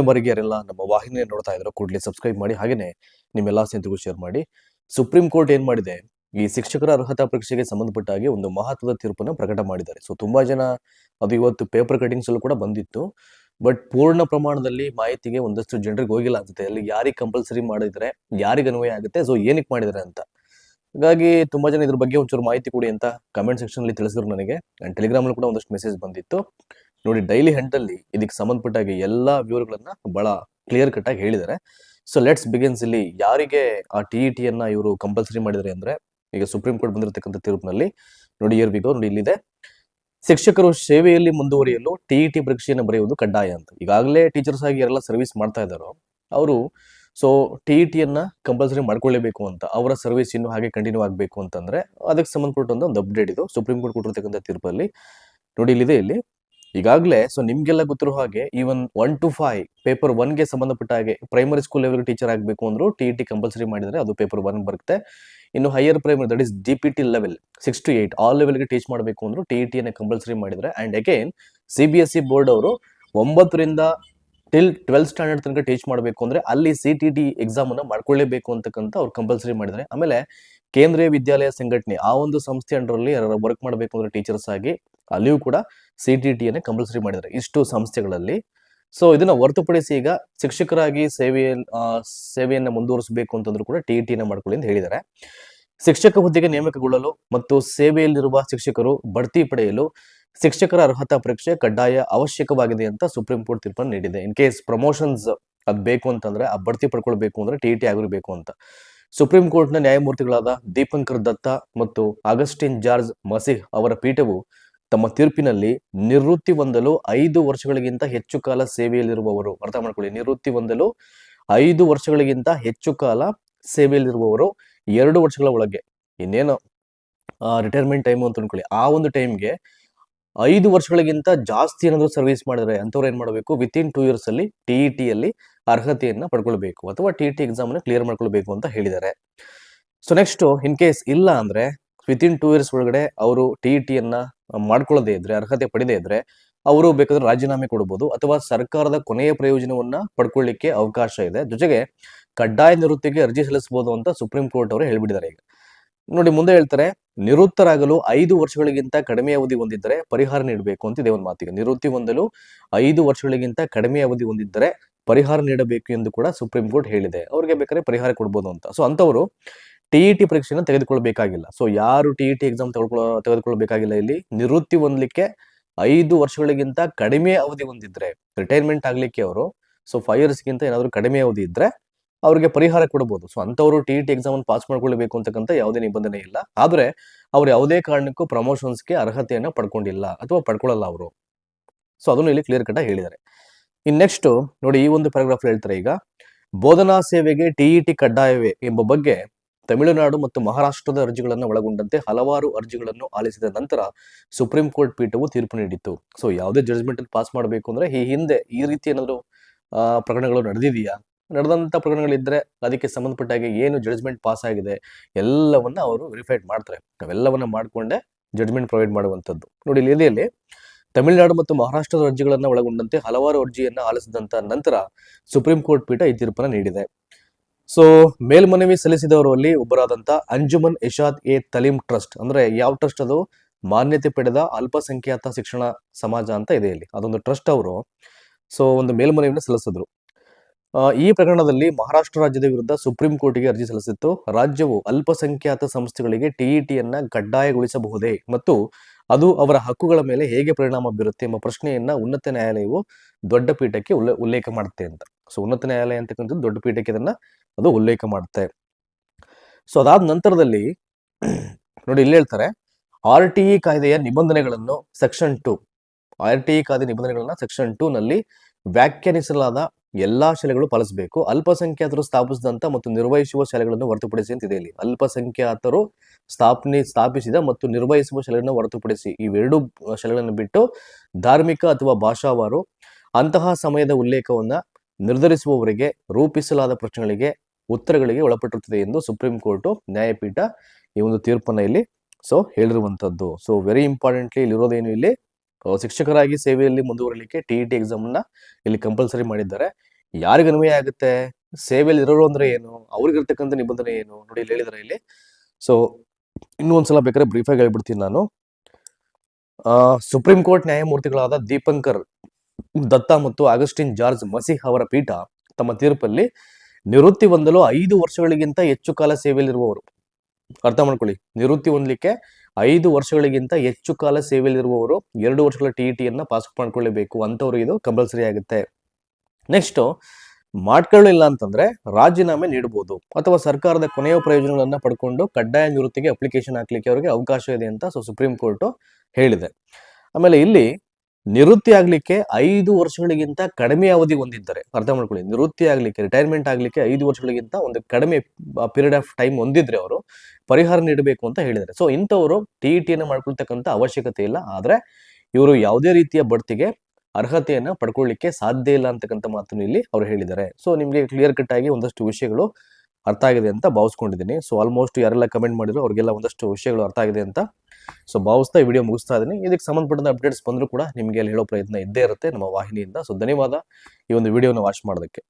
ಮೊದಲನೇ ಬಾರಿಗೆ ಯಾರೆಲ್ಲ ನಮ್ಮ ವಾಹಿನಿಯ ನೋಡ್ತಾ ಇದ್ರು ಕೂಡಲೇ ಸಬ್ಸ್ಕ್ರೈಬ್ ಮಾಡಿ ಹಾಗೇನೆ ನಿಮ್ಮೆಲ್ಲ ಸ್ನೇಹಿತರಿಗೂ ಶೇರ್ ಮಾಡಿ. ಸುಪ್ರೀಂ ಕೋರ್ಟ್ ಏನ್ ಮಾಡಿದೆ? ಈ ಶಿಕ್ಷಕರ ಅರ್ಹತಾ ಪರೀಕ್ಷೆಗೆ ಸಂಬಂಧಪಟ್ಟ ಹಾಗೆ ಒಂದು ಮಹತ್ವದ ತೀರ್ಪನ್ನು ಪ್ರಕಟ ಮಾಡಿದ್ದಾರೆ. ಸೊ ತುಂಬಾ ಜನ ಅದು ಇವತ್ತು ಪೇಪರ್ ಕಟಿಂಗ್ಸ್ ಅಲ್ಲೂ ಕೂಡ ಬಂದಿತ್ತು. ಬಟ್ ಪೂರ್ಣ ಪ್ರಮಾಣದಲ್ಲಿ ಮಾಹಿತಿಗೆ ಒಂದಷ್ಟು ಜನರಿಗೆ ಹೋಗಿಲ್ಲ ಅನ್ಸುತ್ತೆ. ಅಲ್ಲಿ ಯಾರಿಗೆ ಕಂಪಲ್ಸರಿ ಮಾಡಿದ್ರೆ ಯಾರಿಗೆ ಅನ್ವಯ ಆಗುತ್ತೆ? ಸೊ ಏನಕ್ಕೆ ಮಾಡಿದ್ದಾರೆ ಅಂತ? ಹಾಗಾಗಿ ತುಂಬಾ ಜನ ಇದ್ರ ಬಗ್ಗೆ ಒಂಚೂರು ಮಾಹಿತಿ ಕೊಡಿ ಅಂತ ಕಮೆಂಟ್ ಸೆಕ್ಷನ್ ಅಲ್ಲಿ ತಿಳಿಸಿದ್ರು ನನಗೆ. ಟೆಲಿಗ್ರಾಮ್ ಅಲ್ಲಿ ಕೂಡ ಒಂದಷ್ಟು ಮೆಸೇಜ್ ಬಂದಿತ್ತು. ನೋಡಿ ಡೈಲಿ ಅಲ್ಲಿ ಇದಕ್ಕೆ ಸಂಬಂಧಪಟ್ಟ ಹಾಗೆ ಎಲ್ಲಾ ವಿವರಗಳನ್ನ ಬಹಳ ಕ್ಲಿಯರ್ ಕಟ್ ಆಗಿ ಹೇಳಿದ್ದಾರೆ. ಸೊ ಲೆಟ್ಸ್ ಬಿಗಿನ್ಸ್ ಇಲ್ಲಿ. ಯಾರಿಗೆ ಆ ಟಿ ಇ ಟಿಯನ್ನ ಇವರು ಕಂಪಲ್ಸರಿ ಮಾಡಿದರೆ ಅಂದ್ರೆ, ಈಗ ಸುಪ್ರೀಂ ಕೋರ್ಟ್ ಬಂದಿರತಕ್ಕಂಥ ತೀರ್ಪಿನಲ್ಲಿ, ನೋಡಿ ಇಯರ್ ಬಿಗೋ ನೋಡಿ, ಇಲ್ಲಿದೆ. ಶಿಕ್ಷಕರು ಸೇವೆಯಲ್ಲಿ ಮುಂದುವರಿಯಲು ಟಿ ಇ ಟಿ ಪರೀಕ್ಷೆಯನ್ನು ಬರೆಯುವುದು ಕಡ್ಡಾಯ ಅಂತ. ಈಗಾಗಲೇ ಟೀಚರ್ಸ್ ಆಗಿ ಯಾರೆಲ್ಲ ಸರ್ವಿಸ್ ಮಾಡ್ತಾ ಇದ್ದಾರೋ, ಅವರು ಸೊ ಟಿ ಇ ಟಿಯನ್ನ ಕಂಪಲ್ಸರಿ ಮಾಡ್ಕೊಳ್ಳೇಬೇಕು ಅಂತ, ಅವರ ಸರ್ವಿಸ್ ಇನ್ನು ಹಾಗೆ ಕಂಟಿನ್ಯೂ ಆಗಬೇಕು ಅಂತಂದ್ರೆ, ಅದಕ್ಕೆ ಸಂಬಂಧಪಟ್ಟಂತ ಒಂದು ಅಪ್ಡೇಟ್ ಇದು ಸುಪ್ರೀಂ ಕೋರ್ಟ್ ಕೊಟ್ಟಿರ್ತಕ್ಕಂಥ ತೀರ್ಪಲ್ಲಿ. ನೋಡಿ, ಇಲ್ಲಿದೆ ಇಲ್ಲಿ. ಈಗಾಗಲೇ ಸೊ ನಿಮ್ಗೆಲ್ಲ ಗೊತ್ತಿರೋ ಹಾಗೆ even one two five paper ಒನ್ಗೆ ಸಂಬಂಧಪಟ್ಟ ಹಾಗೆ ಪ್ರೈಮರಿ ಸ್ಕೂಲ್ ಲೆವೆಲ್ ಟೀಚರ್ ಆಗಬೇಕು ಅಂದ್ರು ಟಿ ಇ ಟಿ ಕಂಪಲ್ಸರಿ ಮಾಡಿದರೆ ಅದು ಪೇಪರ್ ಒನ್ ಬರುತ್ತೆ. ಇನ್ನು higher primary that is D P T level six two eight all ಲೆವೆಲ್ಗೆ ಟೀಚ್ ಮಾಡಬೇಕು ಅಂದ್ರು ಟಿ ಇ ಟಿಯನ್ನು ಕಂಪಲ್ಸರಿ ಮಾಡಿದರೆ. And again C B S E board ಅವರು ಒಂಬತ್ತರಿಂದ ಟಿಲ್ ಟ್ವೆಲ್ತ್ ಸ್ಟ್ಯಾಂಡರ್ಡ್ ತನಕ ಟೀಚ್ ಮಾಡಬೇಕು ಅಂದ್ರೆ, ಅಲ್ಲಿ ಸಿ ಟಿ ಟಿ ಎಕ್ಸಾಮ್ ಅನ್ನ ಮಾಡ್ಕೊಳ್ಳೇಬೇಕು ಅಂತಕ್ಕಂಥ ಅವ್ರು ಕಂಪಲ್ಸರಿ ಮಾಡಿದರೆ. ಆಮೇಲೆ, ಕೇಂದ್ರೀಯ ವಿದ್ಯಾಲಯ ಸಂಘಟನೆ, ಆ ಒಂದು ಸಂಸ್ಥೆ ಅಂಡರಲ್ಲಿ ವರ್ಕ್ ಮಾಡಬೇಕು ಅಂದ್ರೆ ಟೀಚರ್ಸ್ ಆಗಿ ಅಲ್ಲಿಯೂ ಕೂಡ ಸಿ ಟಿ ಟಿಯನ್ನು ಕಂಪಲ್ಸರಿ ಮಾಡಿದ್ದಾರೆ ಇಷ್ಟು ಸಂಸ್ಥೆಗಳಲ್ಲಿ. ಸೊ ಇದನ್ನ ಹೊರತುಪಡಿಸಿ ಈಗ ಶಿಕ್ಷಕರಾಗಿ ಸೇವೆಯಲ್ಲಿ ಸೇವೆಯನ್ನು ಮುಂದುವರಿಸಬೇಕು ಅಂತಂದ್ರೂ ಕೂಡ ಟಿ ಟಿನ ಮಾಡ್ಕೊಳ್ಳಿ ಅಂತ ಹೇಳಿದ್ದಾರೆ. ಶಿಕ್ಷಕ ಹುದ್ದೆಗೆ ನೇಮಕಗೊಳ್ಳಲು ಮತ್ತು ಸೇವೆಯಲ್ಲಿರುವ ಶಿಕ್ಷಕರು ಬಡ್ತಿ ಪಡೆಯಲು ಶಿಕ್ಷಕರ ಅರ್ಹತಾ ಪರೀಕ್ಷೆ ಕಡ್ಡಾಯ ಅವಶ್ಯಕವಾಗಿದೆ ಅಂತ ಸುಪ್ರೀಂ ಕೋರ್ಟ್ ತೀರ್ಪನ್ನು ನೀಡಿದೆ. ಇನ್ ಕೇಸ್ ಪ್ರಮೋಷನ್ಸ್ ಅದು ಬೇಕು ಅಂತಂದ್ರೆ ಆ ಬಡ್ತಿ ಪಡ್ಕೊಳ್ಬೇಕು ಅಂದ್ರೆ ಟಿ ಟಿ ಆಗಿರ್ಬೇಕು ಅಂತ. ಸುಪ್ರೀಂ ಕೋರ್ಟ್ನ ನ್ಯಾಯಮೂರ್ತಿಗಳಾದ ದೀಪಂಕರ್ ದತ್ತಾ ಮತ್ತು ಆಗಸ್ಟಿನ್ ಜಾರ್ಜ್ ಮಸೀಹ್ ಅವರ ಪೀಠವು ತಮ್ಮ ತೀರ್ಪಿನಲ್ಲಿ ನಿವೃತ್ತಿ ಹೊಂದಲು ಐದು ವರ್ಷಗಳಿಗಿಂತ ಹೆಚ್ಚು ಕಾಲ ಸೇವೆಯಲ್ಲಿರುವವರು. ಅರ್ಥ ಮಾಡ್ಕೊಳ್ಳಿ. ನಿವೃತ್ತಿ ಹೊಂದಲು ಐದು ವರ್ಷಗಳಿಗಿಂತ ಹೆಚ್ಚು ಕಾಲ ಸೇವೆಯಲ್ಲಿರುವವರು ಎರಡು ವರ್ಷಗಳ ಒಳಗೆ. ಇನ್ನೇನು? ರಿಟೈರ್ಮೆಂಟ್ ಟೈಮು ಅಂತ ಅನ್ಕೊಳ್ಳಿ. ಆ ಒಂದು ಟೈಮ್ಗೆ ಐದು ವರ್ಷಗಳಿಗಿಂತ ಜಾಸ್ತಿ ಏನಾದರೂ ಸರ್ವಿಸ್ ಮಾಡಿದ್ರೆ ಅಂಥವ್ರು ಏನು ಮಾಡಬೇಕು? ವಿತ್ ಇನ್ ಟೂ ಇಯರ್ಸ್ ಅಲ್ಲಿ ಟಿ ಇ ಟಿ ಅಲ್ಲಿ ಅರ್ಹತೆಯನ್ನ ಪಡ್ಕೊಳ್ಬೇಕು. ಅಥವಾ ಟಿ ಇ ಟಿ ಎಕ್ಸಾಮ್ ಅನ್ನ ಕ್ಲಿಯರ್ ಮಾಡ್ಕೊಳ್ಬೇಕು ಅಂತ ಹೇಳಿದ್ದಾರೆ. ಸೊ ನೆಕ್ಸ್ಟ್ ಇನ್ ಕೇಸ್ ಇಲ್ಲ ಅಂದ್ರೆ ವಿತ್ ಇನ್ ಟೂ ಇಯರ್ಸ್ ಒಳಗಡೆ ಅವರು ಟಿ ಇ ಟಿಯನ್ನ ಮಾಡ್ಕೊಳ್ಳದೇ ಇದ್ರೆ, ಅರ್ಹತೆ ಪಡೆದೇ ಇದ್ರೆ, ಅವರು ಬೇಕಾದ್ರೆ ರಾಜೀನಾಮೆ ಕೊಡಬಹುದು ಅಥವಾ ಸರ್ಕಾರದ ಕೊನೆಯ ಪ್ರಯೋಜನವನ್ನ ಪಡ್ಕೊಳ್ಳಿಕ್ಕೆ ಅವಕಾಶ ಇದೆ. ಜೊತೆಗೆ ಕಡ್ಡಾಯ ನಿವೃತ್ತಿಗೆ ಅರ್ಜಿ ಸಲ್ಲಿಸಬಹುದು ಅಂತ ಸುಪ್ರೀಂ ಕೋರ್ಟ್ ಅವರು ಹೇಳ್ಬಿಟ್ಟಿದ್ದಾರೆ ಈಗ. ನೋಡಿ, ಮುಂದೆ ಹೇಳ್ತಾರೆ, ನಿವೃತ್ತರಾಗಲು ಐದು ವರ್ಷಗಳಿಗಿಂತ ಕಡಿಮೆ ಅವಧಿ ಹೊಂದಿದ್ದರೆ ಪರಿಹಾರ ನೀಡಬೇಕು ಅಂತ ಇದೆ ಒಂದು ಮಾತಿಗೆ. ನಿವೃತ್ತಿ ಹೊಂದಲು ಐದು ವರ್ಷಗಳಿಗಿಂತ ಕಡಿಮೆ ಅವಧಿ ಹೊಂದಿದ್ದರೆ ಪರಿಹಾರ ನೀಡಬೇಕು ಎಂದು ಕೂಡ ಸುಪ್ರೀಂ ಕೋರ್ಟ್ ಹೇಳಿದೆ. ಅವ್ರಿಗೆ ಬೇಕಾದ್ರೆ ಪರಿಹಾರ ಕೊಡ್ಬೋದು ಅಂತ. ಸೊ ಅಂತವರು ಟಿ ಇ ಟಿ ಪರೀಕ್ಷೆಯನ್ನು ತೆಗೆದುಕೊಳ್ಬೇಕಾಗಿಲ್ಲ. ಸೊ ಯಾರು ಟಿ ಇ ಟಿ ಎಕ್ಸಾಮ್ ತೆಗೆದುಕೊಳ್ಳೋ ತೆಗೆದುಕೊಳ್ಬೇಕಾಗಿಲ್ಲ ಇಲ್ಲಿ. ನಿವೃತ್ತಿ ಹೊಂದಲಿಕ್ಕೆ ಐದು ವರ್ಷಗಳಿಗಿಂತ ಕಡಿಮೆ ಅವಧಿ ಹೊಂದಿದ್ರೆ ರಿಟೈರ್ಮೆಂಟ್ ಆಗ್ಲಿಕ್ಕೆ ಅವರು ಸೊ ಫೈವ್ ಇಯರ್ಸ್ಗಿಂತ ಏನಾದರೂ ಕಡಿಮೆ ಅವಧಿ ಇದ್ರೆ ಅವರಿಗೆ ಪರಿಹಾರ ಕೊಡಬಹುದು ಸೊ ಅಂತವರು T E T exam pass ಮಾಡ್ಕೊಳ್ಬೇಕು ಅಂತಕ್ಕಂಥ ಯಾವುದೇ ನಿಬಂಧನೆ ಇಲ್ಲ. ಆದರೆ ಅವ್ರು ಯಾವುದೇ ಕಾರಣಕ್ಕೂ ಪ್ರಮೋಷನ್ಸ್ಗೆ ಅರ್ಹತೆಯನ್ನ ಪಡ್ಕೊಂಡಿಲ್ಲ ಅಥವಾ ಪಡ್ಕೊಳ್ಳಲ್ಲ ಅವರು. ಸೊ ಅದನ್ನು ಇಲ್ಲಿ ಕ್ಲಿಯರ್ ಕಟ್ ಹೇಳಿದ್ದಾರೆ. ಇನ್ ನೆಕ್ಸ್ಟ್ ನೋಡಿ ಈ ಒಂದು ಪ್ಯಾರಾಗ್ರಾಫ್ ಹೇಳ್ತಾರೆ ಈಗ, ಬೋಧನಾ ಸೇವೆಗೆ ಟಿಇಟಿ ಕಡ್ಡಾಯವೇ ಎಂಬ ಬಗ್ಗೆ ತಮಿಳುನಾಡು ಮತ್ತು ಮಹಾರಾಷ್ಟ್ರದ ಅರ್ಜಿಗಳನ್ನು ಒಳಗೊಂಡಂತೆ ಹಲವಾರು ಅರ್ಜಿಗಳನ್ನು ಆಲಿಸಿದ ನಂತರ ಸುಪ್ರೀಂ ಕೋರ್ಟ್ ಪೀಠವು ತೀರ್ಪು ನೀಡಿತ್ತು. ಸೊ ಯಾವುದೇ ಜಡ್ಜ್ಮೆಂಟ್ ಪಾಸ್ ಮಾಡಬೇಕು ಅಂದ್ರೆ ಈ ಹಿಂದೆ ಈ ರೀತಿ ಏನಾದ್ರು ಪ್ರಕರಣಗಳು ನಡೆದಿದೆಯಾ? ನಡೆದಂತ ಪ್ರಕರಣಗಳಿದ್ರೆ ಅದಕ್ಕೆ ಸಂಬಂಧಪಟ್ಟ ಹಾಗೆ ಏನು ಜಡ್ಜ್ಮೆಂಟ್ ಪಾಸ್ ಆಗಿದೆ ಎಲ್ಲವನ್ನ ಅವರು ವೆರಿಫೈಡ್ ಮಾಡ್ತಾರೆ. ಅವೆಲ್ಲವನ್ನ ಮಾಡ್ಕೊಂಡೆ ಜಡ್ಜ್ಮೆಂಟ್ ಪ್ರೊವೈಡ್ ಮಾಡುವಂಥದ್ದು. ನೋಡಿ ಇಲ್ಲಿ ತಮಿಳುನಾಡು ಮತ್ತು ಮಹಾರಾಷ್ಟ್ರದ ಅರ್ಜಿಗಳನ್ನು ಒಳಗೊಂಡಂತೆ ಹಲವಾರು ಅರ್ಜಿಯನ್ನ ಆಲಿಸಿದಂತ ನಂತರ ಸುಪ್ರೀಂ ಕೋರ್ಟ್ ಪೀಠ ಈ ತೀರ್ಪನ್ನು ನೀಡಿದೆ. ಸೊ ಮೇಲ್ಮನವಿ ಸಲ್ಲಿಸಿದವರಲ್ಲಿ ಒಬ್ಬರಾದಂತ ಅಂಜುಮನ್ ಇಶಾದ್ ಎ ತಲೀಂ ಟ್ರಸ್ಟ್. ಅಂದ್ರೆ ಯಾವ ಟ್ರಸ್ಟ್ ಅದು? ಮಾನ್ಯತೆ ಪಡೆದ ಅಲ್ಪಸಂಖ್ಯಾತ ಶಿಕ್ಷಣ ಸಮಾಜ ಅಂತ ಇದೆ ಇಲ್ಲಿ. ಅದೊಂದು ಟ್ರಸ್ಟ್ ಅವರು. ಸೊ ಒಂದು ಮೇಲ್ಮನವಿಯನ್ನು ಸಲ್ಲಿಸಿದ್ರು. ಈ ಪ್ರಕರಣದಲ್ಲಿ ಮಹಾರಾಷ್ಟ್ರ ರಾಜ್ಯದ ವಿರುದ್ಧ ಸುಪ್ರೀಂ ಕೋರ್ಟ್ಗೆ ಅರ್ಜಿ ಸಲ್ಲಿಸಿತ್ತು. ರಾಜ್ಯವು ಅಲ್ಪಸಂಖ್ಯಾತ ಸಂಸ್ಥೆಗಳಿಗೆ ಟಿಇಟಿಯನ್ನ ಕಡ್ಡಾಯಗೊಳಿಸಬಹುದೇ? ಮತ್ತು ಅದು ಅವರ ಹಕ್ಕುಗಳ ಮೇಲೆ ಹೇಗೆ ಪರಿಣಾಮ ಬೀರುತ್ತೆ ಎಂಬ ಪ್ರಶ್ನೆಯನ್ನ ಉನ್ನತ ನ್ಯಾಯಾಲಯವು ದೊಡ್ಡ ಪೀಠಕ್ಕೆ ಉಲ್ಲೆ, ಉಲ್ಲೇಖ ಮಾಡುತ್ತೆ ಅಂತ. ಸೊ ಉನ್ನತ ನ್ಯಾಯಾಲಯ ಅಂತಕ್ಕಂಥದ್ದು ದೊಡ್ಡ ಪೀಠಕ್ಕೆ ಇದನ್ನ ಅದು ಉಲ್ಲೇಖ ಮಾಡುತ್ತೆ ಸೊ ಅದಾದ ನಂತರದಲ್ಲಿ ನೋಡಿ ಇಲ್ಲಿ ಹೇಳ್ತಾರೆ, ಆರ್ ಟಿ ಇ ಕಾಯ್ದೆಯ ನಿಬಂಧನೆಗಳನ್ನು section two, R T E ಕಾಯ್ದೆ ನಿಬಂಧನೆಗಳನ್ನ ಸೆಕ್ಷನ್ ಟೂ ನಲ್ಲಿ ವ್ಯಾಖ್ಯಾನಿಸಲಾದ ಎಲ್ಲಾ ಶಾಲೆಗಳು ಪಾಲಿಸಬೇಕು. ಅಲ್ಪಸಂಖ್ಯಾತರು ಸ್ಥಾಪಿಸಿದಂತ ಮತ್ತು ನಿರ್ವಹಿಸುವ ಶಾಲೆಗಳನ್ನು ಹೊರತುಪಡಿಸಿ ಅಂತಿದೆ ಇಲ್ಲಿ. ಅಲ್ಪಸಂಖ್ಯಾತರು ಸ್ಥಾಪನೆ, ಸ್ಥಾಪಿಸಿದ ಮತ್ತು ನಿರ್ವಹಿಸುವ ಶಾಲೆಗಳನ್ನು ಹೊರತುಪಡಿಸಿ ಇವೆರಡು ಶಾಲೆಗಳನ್ನು ಬಿಟ್ಟು ಧಾರ್ಮಿಕ ಅಥವಾ ಭಾಷಾವಾರು ಅಂತಹ ಸಮಯದ ಉಲ್ಲೇಖವನ್ನ ನಿರ್ಧರಿಸುವವರಿಗೆ ರೂಪಿಸಲಾದ ಪ್ರಶ್ನೆಗಳಿಗೆ ಉತ್ತರಗಳಿಗೆ ಒಳಪಟ್ಟಿರುತ್ತದೆ ಎಂದು ಸುಪ್ರೀಂ ಕೋರ್ಟ್, ನ್ಯಾಯಪೀಠ ಈ ಒಂದು ತೀರ್ಪನ್ನ ಇಲ್ಲಿ ಸೊ ಹೇಳಿರುವಂತದ್ದು ಸೊ ವೆರಿ ಇಂಪಾರ್ಟೆಂಟ್ಲಿ ಇಲ್ಲಿರೋದೇನು ಇಲ್ಲಿ? ಶಿಕ್ಷಕರಾಗಿ ಸೇವೆಯಲ್ಲಿ ಮುಂದುವರಲಿಕ್ಕೆ ಟಿ ಇ ಟಿ ಎಕ್ಸಾಮ್ನ ಇಲ್ಲಿ ಕಂಪಲ್ಸರಿ ಮಾಡಿದ್ದಾರೆ. ಯಾರಿಗೆ ಅನ್ವಯ ಆಗುತ್ತೆ? ಸೇವೆಯಲ್ಲಿ ಇರೋರು ಅಂದ್ರೆ ಏನು? ಅವ್ರಿಗಿರ್ತಕ್ಕಂಥ ನಿಬಂಧನೆ ಏನು? ನೋಡಿ ಇಲ್ಲಿ ಹೇಳಿದಾರೆ ಇಲ್ಲಿ. ಸೊ ಇನ್ನೂ ಒಂದ್ಸಲ ಬೇಕಾದ್ರೆ ಬ್ರೀಫ್ ಆಗಿ ಹೇಳ್ಬಿಡ್ತೀನಿ ನಾನು. ಸುಪ್ರೀಂ ಕೋರ್ಟ್ ನ್ಯಾಯಮೂರ್ತಿಗಳಾದ ದೀಪಂಕರ್ ದತ್ತ ಮತ್ತು ಆಗಸ್ಟಿನ್ ಜಾರ್ಜ್ ಮಸಿಹ್ ಅವರ ಪೀಠ ತಮ್ಮ ತೀರ್ಪಲ್ಲಿ ನಿವೃತ್ತಿ ಹೊಂದಲು ಐದು ವರ್ಷಗಳಿಗಿಂತ ಹೆಚ್ಚು ಕಾಲ ಸೇವೆಯಲ್ಲಿರುವವರು. ಅರ್ಥ ಮಾಡ್ಕೊಳ್ಳಿ. ನಿವೃತ್ತಿ ಹೊಂದಲಿಕ್ಕೆ ಐದು ವರ್ಷಗಳಿಗಿಂತ ಹೆಚ್ಚು ಕಾಲ ಸೇವೆಯಲ್ಲಿರುವವರು ಎರಡು ವರ್ಷಗಳ ಟಿ ಇ ಟಿಯನ್ನು ಪಾಸ್ ಮಾಡ್ಕೊಳ್ಳಬೇಕು ಅಂಥವ್ರಿಗೆ ಇದು ಕಂಪಲ್ಸರಿ ಆಗುತ್ತೆ. ನೆಕ್ಸ್ಟು ಮಾಡ್ಕೊಳ್ಳಿಲ್ಲ ಅಂತಂದ್ರೆ ರಾಜೀನಾಮೆ ನೀಡಬಹುದು ಅಥವಾ ಸರ್ಕಾರದ ಕೊನೆಯ ಪ್ರಯೋಜನಗಳನ್ನು ಪಡ್ಕೊಂಡು ಕಡ್ಡಾಯ ನಿವೃತ್ತಿಗೆ ಅಪ್ಲಿಕೇಶನ್ ಹಾಕ್ಲಿಕ್ಕೆ ಅವರಿಗೆ ಅವಕಾಶ ಇದೆ ಅಂತ ಸೊ ಸುಪ್ರೀಂ ಕೋರ್ಟ್ ಹೇಳಿದೆ. ಆಮೇಲೆ ಇಲ್ಲಿ ನಿವೃತ್ತಿ ಆಗ್ಲಿಕ್ಕೆ ಐದು ವರ್ಷಗಳಿಗಿಂತ ಕಡಿಮೆ ಅವಧಿ ಹೊಂದಿದ್ದಾರೆ, ಅರ್ಥ ಮಾಡ್ಕೊಳ್ಳಿ. ನಿವೃತ್ತಿ ಆಗ್ಲಿಕ್ಕೆ ರಿಟೈರ್ಮೆಂಟ್ ಆಗ್ಲಿಕ್ಕೆ ಐದು ವರ್ಷಗಳಿಗಿಂತ ಒಂದು ಕಡಿಮೆ ಪೀರಿಯಡ್ ಆಫ್ ಟೈಮ್ ಹೊಂದಿದ್ರೆ ಅವರು ಪರಿಹಾರ ನೀಡಬೇಕು ಅಂತ ಹೇಳಿದ್ದಾರೆ. ಸೊ ಇಂಥವರು ಟಿ ಇ ಟಿಯನ್ನು ಮಾಡ್ಕೊಳ್ತಕ್ಕಂಥ ಅವಶ್ಯಕತೆ ಇಲ್ಲ. ಆದ್ರೆ ಇವರು ಯಾವುದೇ ರೀತಿಯ ಬಡ್ತಿಗೆ ಅರ್ಹತೆಯನ್ನ ಪಡ್ಕೊಳ್ಳಿಕ್ಕೆ ಸಾಧ್ಯ ಇಲ್ಲ ಅಂತಕ್ಕಂಥ ಮಾತನ್ನು ಇಲ್ಲಿ ಅವರು ಹೇಳಿದ್ದಾರೆ. ಸೊ ನಿಮಗೆ ಕ್ಲಿಯರ್ ಕಟ್ ಆಗಿ ಒಂದಷ್ಟು ವಿಷಯಗಳು ಅರ್ಥ ಆಗಿದೆ ಅಂತ ಭಾವಿಸ್ಕೊಂಡಿದ್ದೀನಿ. ಸೊ ಆಲ್ಮೋಸ್ಟ್ ಯಾರೆಲ್ಲ ಕಮೆಂಟ್ ಮಾಡಿದ್ರು ಅವ್ರಿಗೆಲ್ಲ ಒಂದಷ್ಟು ವಿಷಯಗಳು ಅರ್ಥ ಆಗಿದೆ ಅಂತ. ಸೊ ಭಾವಿಸ್ತಾ ಈ ವಿಡಿಯೋ ಮುಗಿಸ್ತಾ ಇದ್ದೀನಿ. ಇದಕ್ಕೆ ಸಂಬಂಧಪಟ್ಟಂತ ಅಪ್ಡೇಟ್ಸ್ ಬಂದರೂ ಕೂಡ ನಿಮಗೆ ಅಲ್ಲಿ ಹೇಳೋ ಪ್ರಯತ್ನ ಇದ್ದೇ ಇರುತ್ತೆ ನಮ್ಮ ವಾಹಿನಿಯಿಂದ. ಸೊ ಧನ್ಯವಾದ ಈ ಒಂದು ವಿಡಿಯೋನ ವಾಚ್ ಮಾಡೋದಕ್ಕೆ.